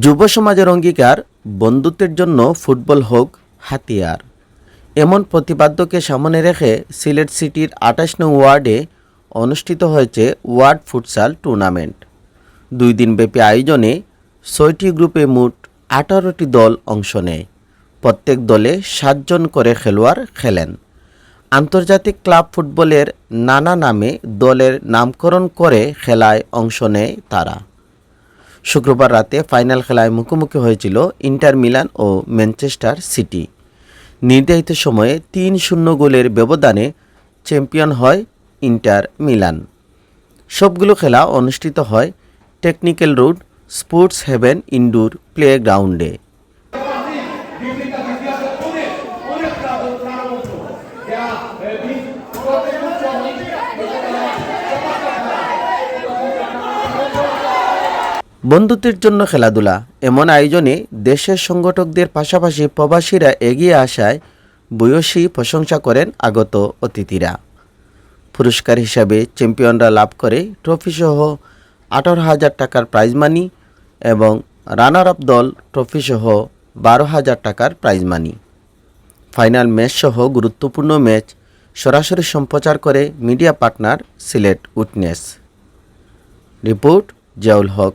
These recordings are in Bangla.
যুব সমাজের অঙ্গীকার বন্ধুত্বের জন্য ফুটবল হোক হাতিয়ার। এমন প্রতিপাদ্যকে সামনে রেখে সিলেট সিটির আঠাশ নং ওয়ার্ডে অনুষ্ঠিত হয়েছে ওয়ার্ড ফুটসাল টুর্নামেন্ট। দুই দিনব্যাপী আয়োজনে ছয়টি গ্রুপে মোট আঠারোটি দল অংশ নেয়। প্রত্যেক দলে সাতজন করে খেলোয়াড় খেলেন। আন্তর্জাতিক ক্লাব ফুটবলের নানা নামে দলের নামকরণ করে খেলায় অংশ নেয় তারা। শুক্রবার রাতে ফাইনাল খেলায় মুখোমুখি হয়েছিল ইন্টার মিলান ও ম্যানচেস্টার সিটি। নির্ধারিত সময়ে তিন শূন্য গোলের ব্যবধানে চ্যাম্পিয়ন হয় ইন্টার মিলান। সবগুলো খেলা অনুষ্ঠিত হয় technical road sports haven indoor play গ্রাউন্ডে বন্ধুত্বের জন্য খেলাধুলা। এমন আয়োজনে দেশের সংগঠকদের পাশাপাশি প্রবাসীরা এগিয়ে আসায় বয়সী প্রশংসা করেন আগত অতিথিরা। পুরস্কার হিসাবে চ্যাম্পিয়নরা লাভ করে ট্রফিসহ আঠারো হাজার টাকার প্রাইজ মানি এবং রানার আপ দল ট্রফিসহ বারো হাজার টাকার প্রাইজ মানি ফাইনাল ম্যাচ সহ গুরুত্বপূর্ণ ম্যাচ সরাসরি সম্প্রচার করে media partner Sylhet witness. Report Ziaul Haque.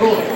Good.